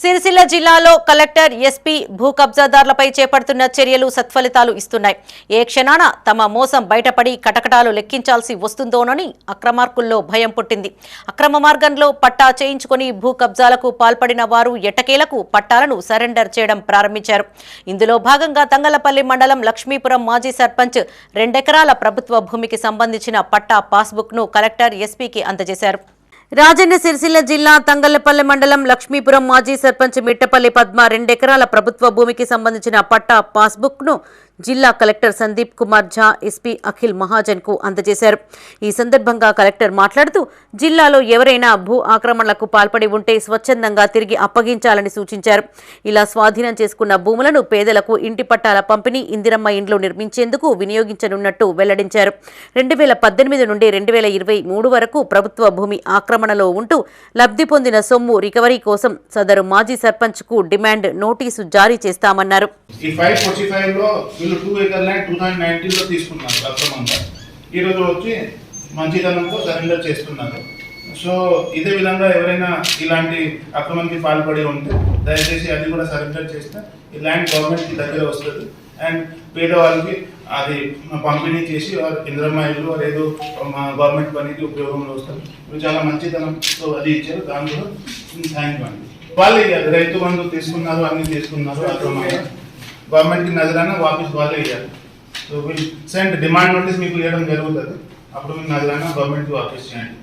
సిరిసిల్ల జిల్లాలో collector SP భూ కబ్జాదారులపై చేపడుతున్న చర్యలు సత్ఫలితాలు ఇస్తున్నాయి. ఏ క్షణాన తమ మోసం బయటపడి కటకటాలు లెక్కించాల్సి వస్తుందోనని అక్రమార్కుల్లో భయం పుట్టింది. అక్రమ మార్గంలో పట్టా చేయించుకొని భూ కబ్జాలకు పాల్పడిన వారు ఎటకేలకు పట్టాలను సరెండర్ చేయడం ప్రారంభించారు. ఇందులో భాగంగా తంగలపల్లి మండలం లక్ష్మీపురం మాజీ సర్పంచ్ రెండెకరాల ప్రభుత్వ భూమికి సంబంధించిన పట్టా పాస్బుక్ను కలెక్టర్ ఎస్పీకి అందజేశారు. రాజన్న సిరిసిల్ల జిల్లా తంగళ్ళపల్లె మండలం లక్ష్మీపురం మాజీ సర్పంచ్ మిట్టపల్లి పద్మ రెండెకరాల ప్రభుత్వ భూమికి సంబంధించిన పట్టా పాస్బుక్ను జిల్లా కలెక్టర్ సందీప్ కుమార్ ఝా ఎస్పీ అఖిల్ మహాజన్కు అందజేశారు. ఈ సందర్భంగా కలెక్టర్ మాట్లాడుతూ జిల్లాలో ఎవరైనా భూ ఆక్రమణలకు పాల్పడి ఉంటే స్వచ్ఛందంగా తిరిగి అప్పగించాలని సూచించారు. ఇలా స్వాధీనం చేసుకున్న భూములను పేదలకు ఇంటి పట్టాల పంపిణీ ఇందిరమ్మ ఇండ్లు నిర్మించేందుకు వినియోగించనున్నట్టు వెల్లడించారు. రెండు వేల పద్దెనిమిది నుండి రెండు వేల ఇరవై మూడు వరకు ప్రభుత్వ భూమి ఆక్రమణలో ఉంటూ లబ్ధి పొందిన సొమ్ము రికవరీ కోసం సదరు మాజీ సర్పంచ్కు డిమాండ్ నోటీసు జారీ చేస్తామన్నారు. వీళ్ళు two acre land two thousand నైన్టీన్లో తీసుకున్నారు అక్రమంగా. ఈ రోజు వచ్చి మంచితనంతో సరెండర్ చేస్తున్నారు. సో ఇదే విధంగా ఎవరైనా ఇలాంటి అక్రమానికి పాల్పడి ఉంటే దయచేసి అది కూడా సరెండర్ చేస్తే ఈ ల్యాండ్ గవర్నమెంట్కి దగ్గర వస్తుంది. అండ్ పేదవాళ్ళకి అది పంపిణీ చేసి వారు ఇంద్రమాయిలు ఏదో మా గవర్నమెంట్ పనికి ఉపయోగంలో వస్తుంది ఇవి చాలా మంచితనంతో అది ఇచ్చారు. దాని కూడా థ్యాంక్ అండి. వాళ్ళు ఇవ్వాలి రైతు బంధు తీసుకున్నారు అన్ని తీసుకున్నారు అక్రమంగా. గవర్నమెంట్కి నజరాన వాపస్ వాళ్ళే ఇవ్వాలి so will send demand notice మీకు ఇవ్వడం జరుగుతుంది. అప్పుడు మీకు నజరాన గవర్నమెంట్కి వాపస్ చేయండి.